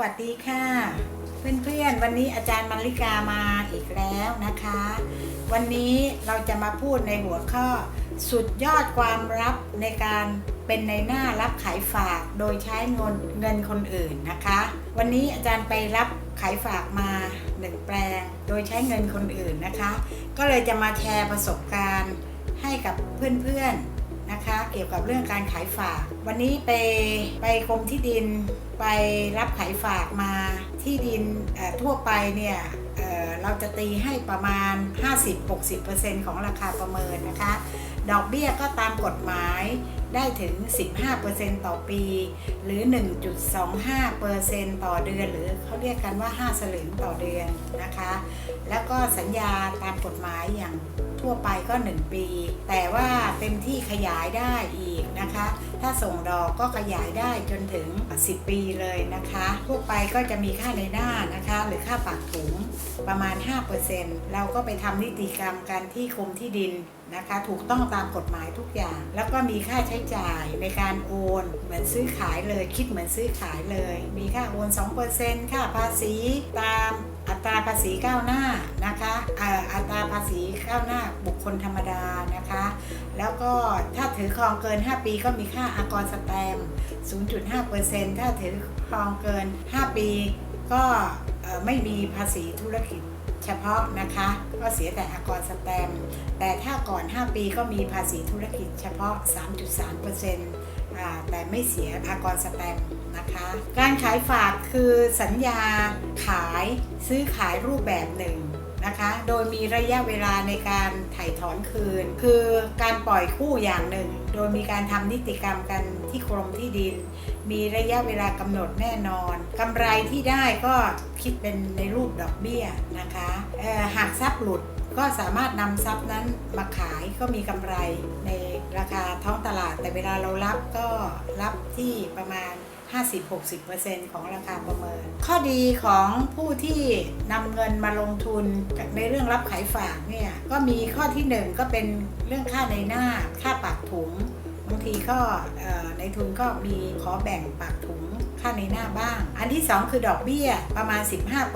วัสดีค่ะ เพื่อนๆ วันนี้อาจารย์มาริกามาอีกแล้วนะคะ วันนี้เราจะมาพูดในหัวข้อ สุดยอดความรับในการเป็นในหน้ารับขายฝากโดยใช้เงินเงินคนอื่นนะคะ วันนี้อาจารย์ไปรับขายฝากมาหนึ่งแปลง โดยใช้เงินคนอื่นนะคะ ก็เลยจะมาแชร์ประสบการณ์ให้กับเพื่อนๆนะคะ เกี่ยวกับเรื่องการขายฝาก วันนี้ไปไปกรมที่ดิน ไปรับขายฝากมาที่ดินทั่วไปเนี่ยเเราจะตีให้ประมาณ 50-60%ของราคาประเมินนะคะ ดอกเบี้ยก็ตามกฎหมายได้ถึง 15%ต่อปี หรือ 1.25%ต่อเดือน หรือเขาเรียกกันว่า 5 สลึงต่อเดือนนะคะ แล้วก็สัญญาตามกฎหมายอย่าง ทั่วไปก็ 1 ปี แต่ว่าเต็มที่ขยายได้อีกนะคะ ถ้าส่งดอกก็ขยายได้จนถึง 10 ปีเลยนะคะทั่วไปก็จะมีค่าในหน้านะคะ หรือค่าปากถุงประมาณ 5%เราก็ไปทำนิติกรรมกันที่กรมที่ดินนะคะ ถูกต้องตามกฎหมายทุกอย่าง แล้วก็มีค่าใช้จ่ายในการโอน เหมือนซื้อขายเลย คิดเหมือนซื้อขายเลย มีค่าโอน 2%ค่าภาษีตามอัตราภาษีก้าวหน้านะคะเอ่ออัาภาษีก้าวหน้าบุคคลธรรมดานะคะ แล้วก็ถ้าถือครองเกิน 5 ปีก็มีค่าอากรสแตม 0.5%ถ้าถือครองเกิน 5 ปีก็ไม่มีภาษีธุรกิจเฉพาะนะคะ ก็เสียแต่อากรสแตม แต่ถ้าก่อน 5 ปีก็มีภาษีธุรกิจเฉพาะ 3.3%แต่ไม่เสียอากรสแตมนะคะการขายฝากคือสัญญาขายซื้อขายรูปแบบหนึ่ง ระยะเวลาในการถ่ายถอนคืน คือการปล่อยคู่อย่างหนึ่ง โดยมีการทำนิติกรรมกันที่กรมที่ดิน มีระยะเวลากำหนดแน่นอนกำไรที่ได้ก็คิดเป็นในรูปดอกเบี้ยนะคะหากทรัพย์หลุดก็สามารถนำทรัพย์นั้นมาขายก็มีกำไรในราคาท้องตลาด แต่เวลาเรารับก็รับที่ประมาณ 50-60%ของราคาประเมิน ข้อดีของผู้ที่นำเงินมาลงทุนในเรื่องรับขายฝากเนี่ยก็มีข้อที่หนึ่งก็เป็นเรื่องค่าในหน้าค่าปากถุงบางทีก็ในทุนก็มีขอแบ่งปากถุง ค่าในหน้าบ้าง อันที่ 2 คือดอกเบี้ยประมาณ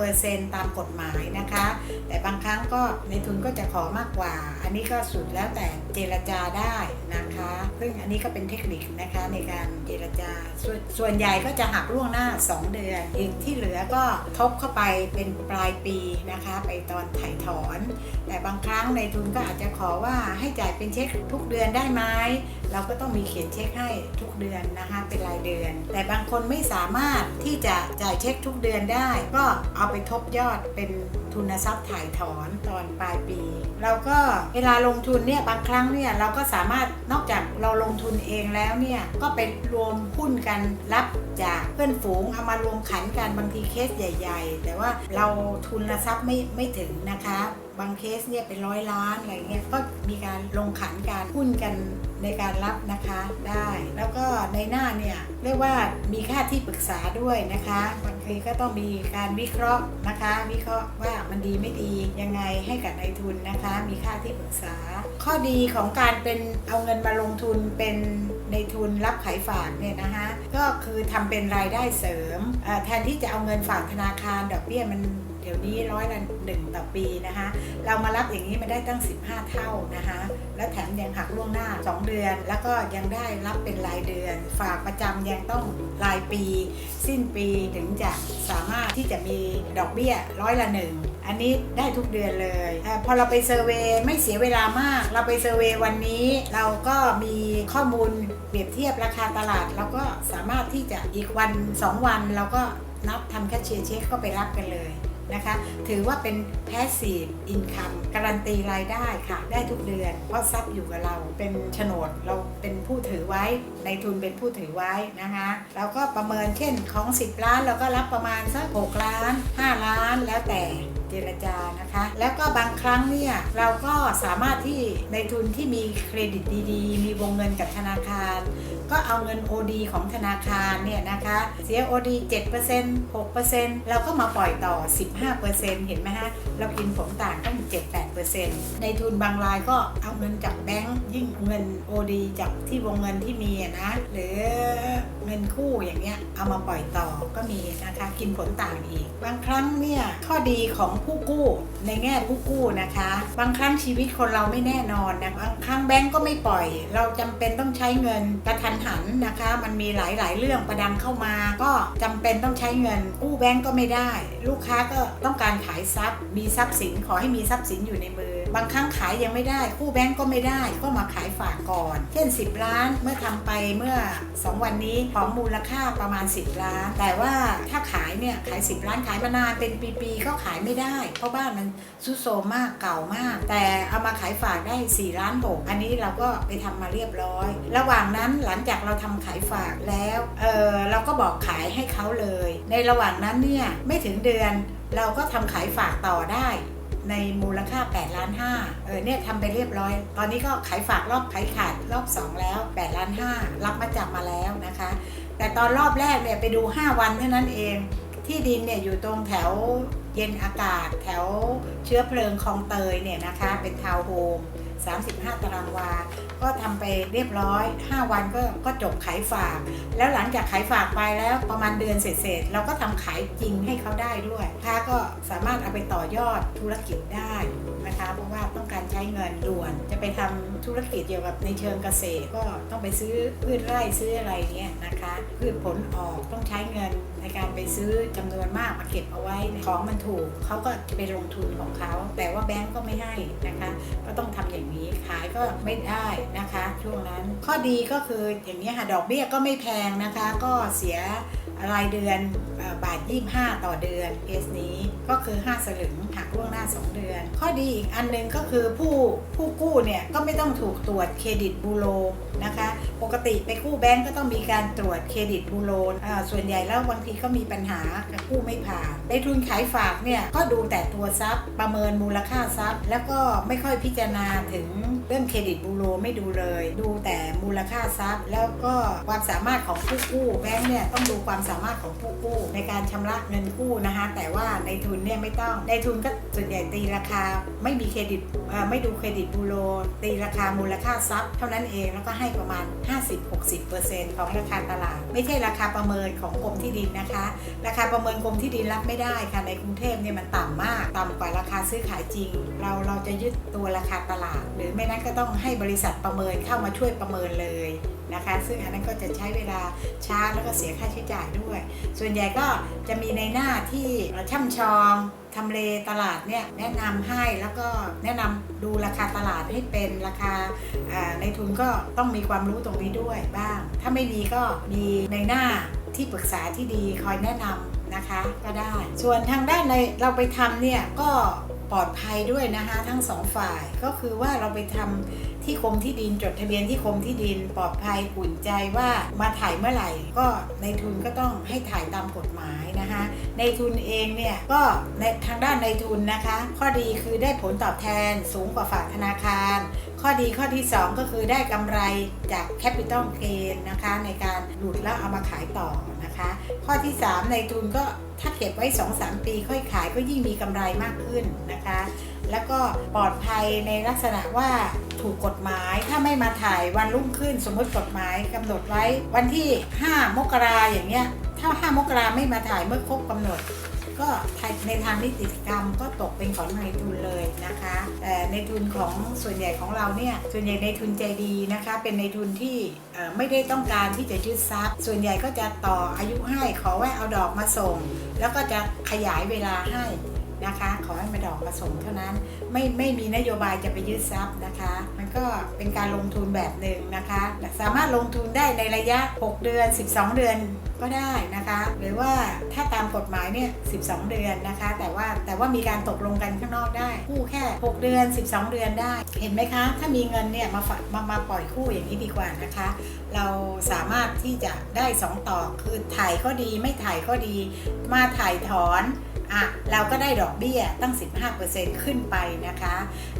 15%ตามกฎหมายนะคะ แต่บางครั้งก็ในทุนก็จะขอมากกว่า อันนี้ก็สุดแล้วแต่เจรจาได้นะคะ ซึ่งอันนี้ก็เป็นเทคนิคนะคะในการเจรจาส่วนส่วนใหญ่ก็จะหักล่วงหน้า 2 เดือน อีกที่เหลือก็ทบเข้าไปเป็นปลายปีนะคะ ไปตอนถ่ายถอน แต่บางครั้งในทุนก็อาจจะขอว่าให้จ่ายเป็นเช็คทุกเดือนได้ไหมเราก็ต้องมีเขียนเช็คให้ทุกเดือนนะคะ เป็นรายเดือน แต่บางคนไม่สาามารถที่จะจ่ายเช็คทุกเดือนได้ ก็เอาไปทบยอดเป็น ทุนทรัพย์ถ่ายถอนตอนปลายปี เราก็เวลาลงทุนเนี่ยบางครั้งเนี่ยเราก็สามารถนอกจากเราลงทุนเองแล้วเนี่ยก็ไปรวมหุ้นกันรับจากเพื่อนฝูงเอามารวมขันกันบางทีเคสใหญ่ ๆ แต่ว่าเราทุนทรัพย์ไม่ไม่ถึงนะคะบางเคสเนี่ยเป็นร้อยล้านอะไรเงี้ยก็มีการลงขันการหุ้นกันในการรับนะคะได้ แล้วก็ในหน้าเนี่ยเรียกว่ามีค่าที่ปรึกษาด้วยนะคะ คือก็ต้องมีการวิเคราะห์นะคะ วิเคราะห์ว่ามันดีไม่ดียังไงให้กับนายทุนนะคะ มีค่าที่ปรึกษา ข้อดีของการเป็นเอาเงินมาลงทุนเป็น ในทุนรับขายฝากเนี่ยนะคะก็คือทำเป็นรายได้เสริมแทนที่จะเอาเงินฝากธนาคารดอกเบี้ยมันเดี๋ยวนี้ร้อยละหนึ่งต่อปีนะคะ เรามารับอย่างนี้มาได้ตั้ง 15 เท่านะคะ และแถมยังหักล่วงหน้า 2 เดือน แล้วก็ยังได้รับเป็นรายเดือน ฝากประจำยังต้องรายปี สิ้นปีถึงจะสามารถที่จะมีดอกเบี้ยร้อยละหนึ่งอันนี้ได้ทุกเดือนเลยอพอเราไปเซอร์เวย์ไม่เสียเวลามาก เราไปเซอร์เวย์วันนี้ เราก็มีข้อมูล เปรียบเทียบราคาตลาดเราก็สามารถที่จะอีกวัน 2 วันเราก็นับทำแคชเชียร์เช็คก็ไปรับกันเลย นะคะ ถือว่าเป็น passive income การันตีรายได้ค่ะ ได้ทุกเดือน เพราะทรัพย์อยู่กับเรา เป็นโฉนดเราเป็นผู้ถือไว้ ในทุนเป็นผู้ถือไว้นะคะเราก็ประเมินเช่นของ 10 ล้านเราก็รับประมาณสัก6ล้าน 5 ล้านแล้วแต่เจรจานะคะ แล้วก็บางครั้งเนี่ย เราก็สามารถที่ในทุนที่มีเครดิตดีๆ มีวงเงินกับธนาคาร ก็เอาเงิน OD ของธนาคารเนี่ยนะคะ เสีย OD 7% 6%เราก็มาปล่อยต่อ 15%เห็นไหมฮะ เรากินผลต่างตั้ง 7-8% 50%ในทุนบางรายก็เอาเงินจากแบงก์ยิ่งเงิน OD จากที่วงเงินที่มีนะ หรือเงินคู่อย่างเงี้ยเอามาปล่อยต่อก็มีนะคะกินผลต่างอีก บางครั้งเนี่ยข้อดีของผู้กู้ในแง่ผู้กู้นะคะ บางครั้งชีวิตคนเราไม่แน่นอนนะบางครั้งแบงก์ก็ไม่ปล่อย เราจำเป็นต้องใช้เงินกระทันหันนะคะ มันมีหลายๆ เรื่องประดังเข้ามา ก็จำเป็นต้องใช้เงินกู้แบงก์ก็ไม่ได้ ลูกค้าก็ต้องการขายทรัพย์ มีทรัพย์สินขอให้มีทรัพย์สินอยู่ในมือ บางครั้งขายยังไม่ได้กู้แบงก์ก็ไม่ได้ ก็มาขายฝากก่อน เช่น 10 ล้านเมื่อทำไปเมื่อ 2 วันนี้ของมูลค่าประมาณ 10 ล้าน แต่ว่าถ้าขายเนี่ยขาย 10 ล้านขายมานานเป็นปีๆก็ขายไม่ได้ เพราะบ้านมันซุดโซมมากเก่ามาก แต่เอามาขายฝากได้ 4 ล้าน6อันนี้เราก็ไปทำมาเรียบร้อย ระหว่างนั้นหลังจากเราทำขายฝากแล้วเออเราก็บอกขายให้เขาเลย ในระหว่างนั้นเนี่ยไม่ถึงเดือนเราก็ทำขายฝากต่อได้ ในมูลค่า8ล้าน5เออเนี่ยทำไปเรียบร้อย ตอนนี้ก็ขายฝากรอบขายขาดรอบ 2 แล้ว8ล้าน5รับมาจับมาแล้วนะคะ แต่ตอนรอบแรกเนี่ยไปดู 5 วันเท่านั้นเองที่ดินเนี่ยอยู่ตรงแถวเย็นอากาศแถวเชื้อเพลิงคลองเตยเนี่ยนะคะ เป็นทาวน์โฮม 35 ตารางวา ก็ทำไปเรียบร้อย 5 วันก็ก็จบขายฝาก แล้วหลังจากขายฝากไปแล้วประมาณเดือนเสร็จๆเราก็ทำขายจริงให้เขาได้ด้วยค้าก็สามารถเอาไปต่อยอดธุรกิจได้นะคะ เพราะว่าต้องการใช้เงินด่วน จะไปทำธุรกิจเกี่ยวกับในเชิงเกษตร ก็ต้องไปซื้อพืชไร่ซื้ออะไรเงี้ยนะคะพืชผลออกต้องใช้เงิน การไปซื้อจำนวนมากมาเก็บเอาไว้ของมันถูกเขาก็จะไปลงทุนของเขา แต่ว่าแบงก์ก็ไม่ให้นะคะ ก็ต้องทำอย่างนี้ขายก็ไม่ได้นะคะ ช่วงนั้นข้อดีก็คืออย่างนี้ค่ะดอกเบี้ยก็ไม่แพงนะคะ ก็เสีย รายเดือนบาท 25 ต่อเดือนเคสนี้ก็คือ 5 สลึงหักล่วงหน้า 2 เดือน ข้อดีอีกอันหนึงก็คือผู้ผู้กู้เนี่ยก็ไม่ต้องถูกตรวจเครดิตบูโรนะคะปกติไปกู้แบงก์ก็ต้องมีการตรวจเครดิตบูโรส่วนใหญ่แล้วบางทีก็มีปัญหากับกู้ไม่ผ่านในทุนขายฝากเนี่ยก็ดูแต่ตัวทรัพย์ประเมินมูลค่าทรัพย์ แล้วก็ไม่ค่อยพิจารณาถึง เรื่องเครดิตบูโรไม่ดูเลย ดูแต่มูลค่าทรัพย์ แล้วก็ความสามารถของผู้กู้แบงก์เนี่ยต้องดูความสามารถของผู้กู้ในการชำระเงินกู้นะคะแต่ว่าในทุนเนี่ยไม่ต้องในทุนก็ส่วนใหญ่ตีราคาไม่มีเครดิตไม่ดูเครดิตบูโรตีราคามูลค่าทรัพย์ เท่านั้นเองแล้วก็ให้ประมาณ 50-60%ของราคาตลาด ไม่ใช่ราคาประเมินของกรมที่ดินนะคะ ราคาประเมินกรมที่ดินรับไม่ได้ค่ะในกรุงเทพเนี่ยมันต่ำมาก ต่ำกว่าราคาซื้อขายจริง เราเราจะยึดตัวราคาตลาดหรือไม่นั้นก็ต้องให้บริษัทประเมินเข้ามาช่วยประเมินเลยนะคะ ซึ่งอันนั้นก็จะใช้เวลาช้าแล้วก็เสียค่าใช้จ่ายด้วย ส่วนใหญ่ก็จะมีในหน้าที่ช่ำชองทำเลตลาดเนี่ยแนะนำให้แล้วก็แนะนำดูราคาตลาดให้เป็นราคาอ่าในทุนก็ต้องมีความรู้ตรงนี้ด้วยบ้าง ถ้าไม่มีก็มีในหน้าที่ปรึกษาที่ดีคอยแนะนำนะคะก็ได้ ส่วนทางด้านในเราไปทำเนี่ยก็ ปลอดภัยด้วยนะคะทั้งสองฝ่ายก็คือว่าเราไปทำที่กรมที่ดินจดทะเบียนที่กรมที่ดินปลอดภัยอุ่นใจว่ามาถ่ายเมื่อไหร่ ก็ในทุนก็ต้องให้ถ่ายตามกฎหมายนะคะ ในทุนเองเนี่ยก็ในทางด้านในทุนนะคะ ข้อดีคือได้ผลตอบแทนสูงกว่าฝากธนาคาร ข้อดีข้อที่ 2 ก็คือได้กำไรจากแคปิตอลเกนนะคะในการหลุดแล้วเอามาขายต่อนะคะ ข้อที่ 3 ในทุนก็ถ้าเก็บไว้ 2-3 ปีค่อยขายก็ยิ่งมีกำไรมากขึ้นนะคะ แล้วก็ปลอดภัยในลักษณะว่าถูกกฎหมายถ้าไม่มาถ่ายวันรุ่งขึ้นสมมติกฎหมายกำหนดไว้วันที่ 5 มกราอย่างเงี้ยถ้า 5 มกราไม่มาถ่ายเมื่อครบกำหนด ก็ในทางนิติกรรมก็ตกเป็นของในทุนเลยนะคะแต่ในทุนของส่วนใหญ่ของเราเนี่ยส่วนใหญ่ในทุนใจดีนะคะ เป็นในทุนที่ไม่ได้ต้องการที่จะยึดทรัพย์ ส่วนใหญ่ก็จะต่ออายุให้ขอว่าเอาดอกมาส่ง แล้วก็จะขยายเวลาให้นะคะขอให้มาดอกมาส่งเท่านั้น ไม่ไม่มีนโยบายจะไปยึดทรัพย์นะคะ มันก็เป็นการลงทุนแบบหนึ่งนะคะ สามารถลงทุนได้ในระยะ 6 เดือน 12 เดือน ก็ได้นะคะ หรือว่าถ้าตามกฎหมายเนี่ย 12 เดือนนะคะ แต่ว่าแต่ว่ามีการตกลงกันข้างนอกได้ คู่แค่ 6 เดือน 12 เดือนได้ เห็นไหมคะ ถ้ามีเงินเนี่ยมาฝากมามาปล่อยคู่อย่างนี้ดีกว่านะคะ เราสามารถที่จะได้ 2 ต่อคือถ่ายก็ดีไม่ถ่ายก็ดี มาถ่ายถอนอะเราก็ได้ดอกเบี้ยตั้ง 15%ขึ้นไปนะคะ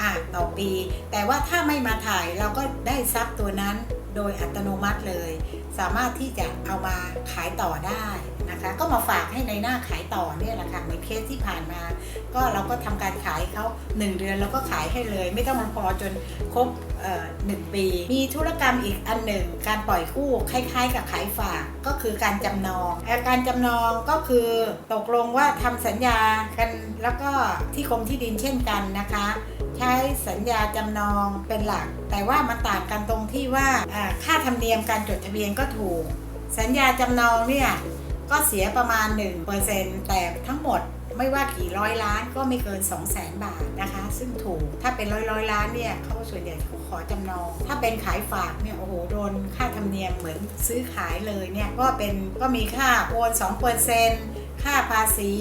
อะต่อปี แต่ว่าถ้าไม่มาถ่ายเราก็ได้ทรัพย์ตัวนั้น โดยอัตโนมัติเลย สามารถที่จะเอามาขายต่อได้ นะคะ ก็มาฝากให้ในหน้าขายต่อเนี่ยแหละค่ะเหมือนเคสที่ผ่านมา ก็เราก็ทำการขายเขา1 เดือนเราก็ขายให้เลย ไม่ต้องรอจนครบหนึ่งปี มีธุรกรรมอีกอันหนึ่ง การปล่อยกู้คล้ายๆ กับขายฝากก็คือการจำนองการจำนองก็คือตกลงว่าทำสัญญากันแล้วก็ที่กรมที่ดินเช่นกันนะคะใช้สัญญาจำนองเป็นหลัก แต่ว่ามันต่างกันตรงที่ว่าค่าธรรมเนียมการจดทะเบียนก็ถูก สัญญาจำนองเนี่ย ก็เสียประมาณ 1%แต่ทั้งหมดไม่ว่ากี่ร้อยล้านก็ไม่เกิน 2 0 0แสนบาทนะคะ ซึ่งถูกถ้าเป็นร้อยร้อยล้านเนี่ยเขาส่วนใหญ่เขาขอจำนอง ถ้าเป็นขายฝากเนี่ยโอ้โหโดนค่าธรรมเนียมเหมือนซื้อขายเลยเนี่ยก็เป็นก็มีค่าโอน2% ค่าภาษี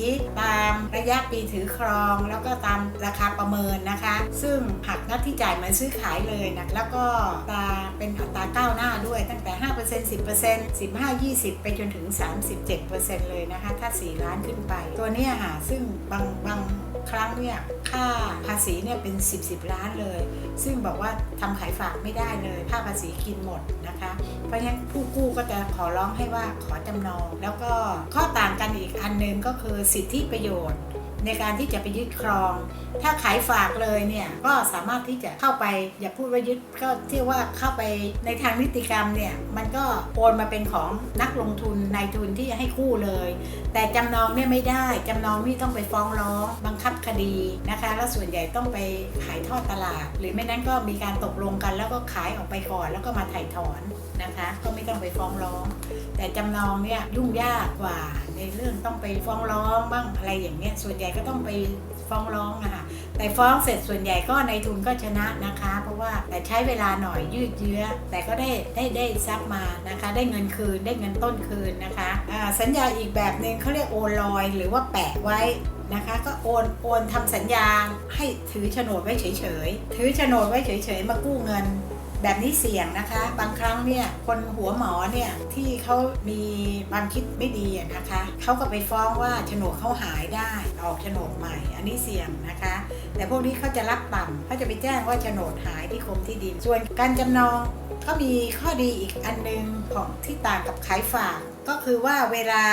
ตามระยะปีถือครอง แล้วก็ตามราคาประเมินนะคะ ซึ่งหักหน้าที่จ่ายเหมือนซื้อขายเลยนะแล้วก็ตาเป็นอัตราก้าวหน้าด้วยตั้งแต่ 5% 10% 15 20 ไปจนถึง 37%เลยนะคะ ถ้า 4 ล้านขึ้นไป ตัวนี้ค่ะ ซึ่งบางบางครั้งเนี่ยค่าภาษีเนี่ยเป็น 10 10 ล้านเลย ซึ่งบอกว่าทำขายฝากไม่ได้เลย ค่าภาษีกินหมดนะคะ ราะฉะนั้นผู้กู้ก็จะขอร้องให้ว่าขอจำนอง แล้วก็ข้อต่างกันอีกอันหนึ่งก็คือสิทธิประโยชน์ ในการที่จะไปยึดครอง ถ้าขายฝากเลยเนี่ยก็สามารถที่จะเข้าไป อย่าพูดว่ายึดก็ที่ว่าเข้าไปในทางนิติกรรมเนี่ยมันก็โอนมาเป็นของนักลงทุนนายทุนที่ให้กู้เลย แต่จำนองเนี่ยไม่ได้จำนองนี่ต้องไปฟ้องร้องบังคับคดีนะคะ แล้วส่วนใหญ่ต้องไปขายทอดตลาด หรือไม่นั้นก็มีการตกลงกันแล้วก็ขายออกไปก่อนแล้วก็มาถ่ายถอนนะคะ ก็ไม่ต้องไปฟ้องร้อง แต่จำนองเนี่ยยุ่งยากกว่าในเรื่องต้องไปฟ้องร้องบ้างอะไรอย่างเงี้ยส่วนใหญ่ก็ต้องไปฟ้องร้องอะค่ะแต่ฟ้องเสร็จส่วนใหญ่ก็ในทุนก็ชนะนะคะ เพราะว่าแต่ใช้เวลาหน่อยยืดเยื้อ แต่ก็ได้ได้ได้ทรัพย์มานะคะ ได้เงินคืนได้เงินต้นคืนนะคะอ่าสัญญาอีกแบบหนึ่งเขาเรียกโอนลอยหรือว่าแปะไว้นะคะก็โอนโอนทำสัญญาให้ถือโฉนดไว้เฉยๆ ถือโฉนดไว้เฉยๆ มากู้เงิน แบบนี้เสี่ยงนะคะ บางครั้งเนี่ยคนหัวหมอเนี่ยที่เขามีความคิดไม่ดีนะคะเขาก็ไปฟ้องว่าโฉนดเขาหายได้ออกโฉนดใหม่ อันนี้เสี่ยงนะคะ แต่พวกนี้เขาจะรับต่ำเขาจะไปแจ้งว่าโฉนดหายที่กรมที่ดิน ส่วนการจำนองก็มีข้อดีอีกอันนึงของที่ต่างกับขายฝากก็คือว่าเวลา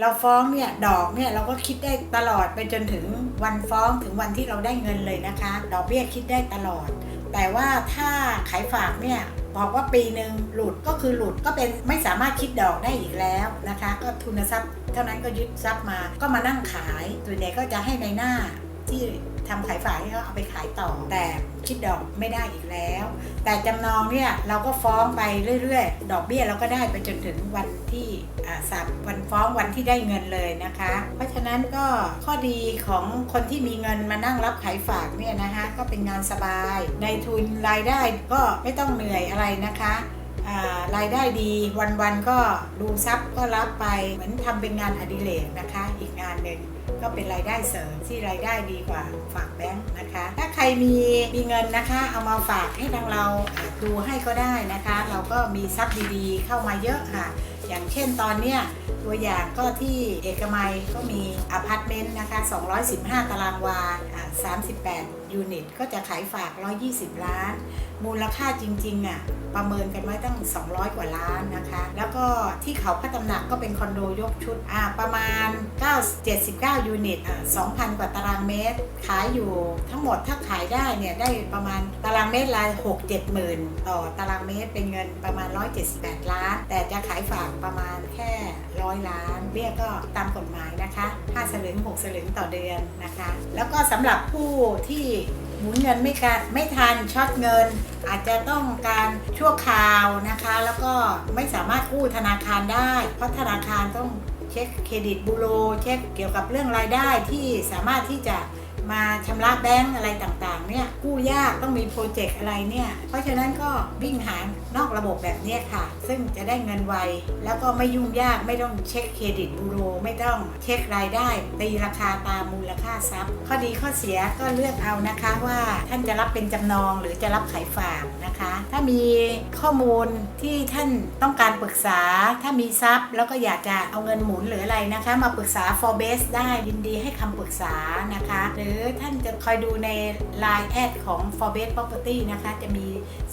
เราฟ้องเนี่ยดอกเนี่ยเราก็คิดได้ตลอดไปจนถึงวันฟ้องถึงวันที่เราได้เงินเลยนะคะ ดอกเบี้ยคิดได้ตลอด แต่ว่าถ้าขายฝากเนี่ยบอกว่าปีหนึ่งหลุดก็คือหลุดก็เป็นไม่สามารถคิดดอกได้อีกแล้วนะคะ ก็ทุนทรัพย์เท่านั้นก็ยึดทรัพย์มาก็มานั่งขายส่วนใหญ่ก็จะให้ในหน้า ที่ทำขายฝากให้เขาเอาไปขายต่อ แต่คิดดอกไม่ได้อีกแล้ว แต่จำนองเนี่ยเราก็ฟ้องไปเรื่อยๆ ดอกเบี้ยเราก็ได้ไปจนถึงวันที่อ่าสับวันฟ้องวันที่ได้เงินเลยนะคะ เพราะฉะนั้นก็ข้อดีของคนที่มีเงินมานั่งรับขายฝากเนี่ยนะคะก็เป็นงานสบายในทุนรายได้ก็ไม่ต้องเหนื่อยอะไรนะคะรายได้ดีวันๆก็ดูทรัพย์ก็รับไปเหมือนทำเป็นงานอดิเรกนะคะ อีกงานหนึ่ง ก็เป็นรายได้เสริมที่รายได้ดีกว่าฝากแบงค์นะคะ ถ้าใครมีมีเงินนะคะ เอามาฝากให้ทางเราดูให้ก็ได้นะคะ เราก็มีทรัพย์ดีๆ เข้ามาเยอะค่ะ อย่างเช่นตอนเนี้ยตัวอย่างก็ที่เอกมัยก็มีอพาร์ตเมนต์นะคะ 215 ตารางวา 38 ยูนิตก็จะขายฝาก 120 ล้าน มูลค่าจริงๆอะประเมินกันไว้ตั้ง 200 กว่าล้านนะคะ แล้วก็ที่เขาพระตำหนักก็เป็นคอนโดยกชุดอ่าประมาณ 9 79 ยูนิตอ่า2,000 กว่าตารางเมตร ขายอยู่ทั้งหมดถ้าขายได้เนี่ย ได้ประมาณตารางเมตรละ6 7หมื่นต่อตารางเมตรเป็นเงินประมาณ 178 ล้าน แต่จะขายฝากประมาณแค่ร้อยล้านเบี้ยก็ตามกฎหมายนะคะ5สลึง6สลึงต่อเดือนนะคะ แล้วก็สำหรับผู้ที่ หมุนเงินไม่การไม่ทันช็อตเงิน อาจจะต้องการชั่วคราวนะคะ แล้วก็ไม่สามารถกู้ธนาคารได้ เพราะธนาคารต้องเช็คเครดิตบูโร เช็คเกี่ยวกับเรื่องรายได้ที่สามารถที่จะ มาชำระแบงก์อะไรต่างๆ เนี่ยกู้ยากต้องมีโปรเจกต์อะไรเนี่ย เพราะฉะนั้นก็วิ่งหานอกระบบแบบนี้ค่ะ ซึ่งจะได้เงินไว แล้วก็ไม่ยุ่งยากไม่ต้องเช็คเครดิตบูโร ไม่ต้องเช็ครายได้ ตีราคาตามมูลค่าทรัพย์ ข้อดีข้อเสียก็เลือกเอานะคะว่าท่านจะรับเป็นจำนองหรือจะรับขายฝากนะคะ ถ้ามีข้อมูลที่ท่านต้องการปรึกษา ถ้ามีทรัพย์ แล้วก็อยากจะเอาเงินหมุนหรืออะไรนะคะ มาปรึกษา Forbes ได้ยินดีให้คำปรึกษานะคะ หรือท่านจะคอยดูใน Line แอดของ Forbes Property นะคะ จะมี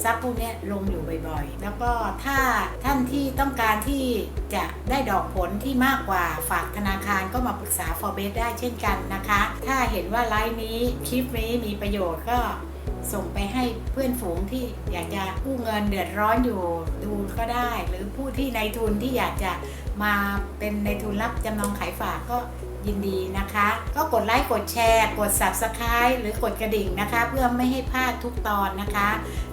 ซับพวกนี้ลงอยู่บ่อยๆ แล้วก็ถ้าท่านที่ต้องการที่จะได้ดอกผลที่มากกว่าฝากธนาคารก็มาปรึกษา Forbes ได้เช่นกันนะคะ ถ้าเห็นว่าไลฟ์นี้คลิปนี้มีประโยชน์ก็ ส่งไปให้เพื่อนฝูงที่อยากจะกู้เงินเดือดร้อนอยู่ดูก็ได้ หรือผู้ที่ในทุนที่อยากจะมาเป็นในทุนรับจำนองขายฝากก็ยินดีนะคะ ก็กดไลค์กดแชร์ กด Subscribe หรือกดกระดิ่งนะคะ เพื่อไม่ให้พลาดทุกตอนนะคะ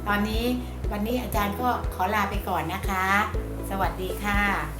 ตอนนี้วันนี้อาจารย์ก็ขอลาไปก่อนนะคะ สวัสดีค่ะ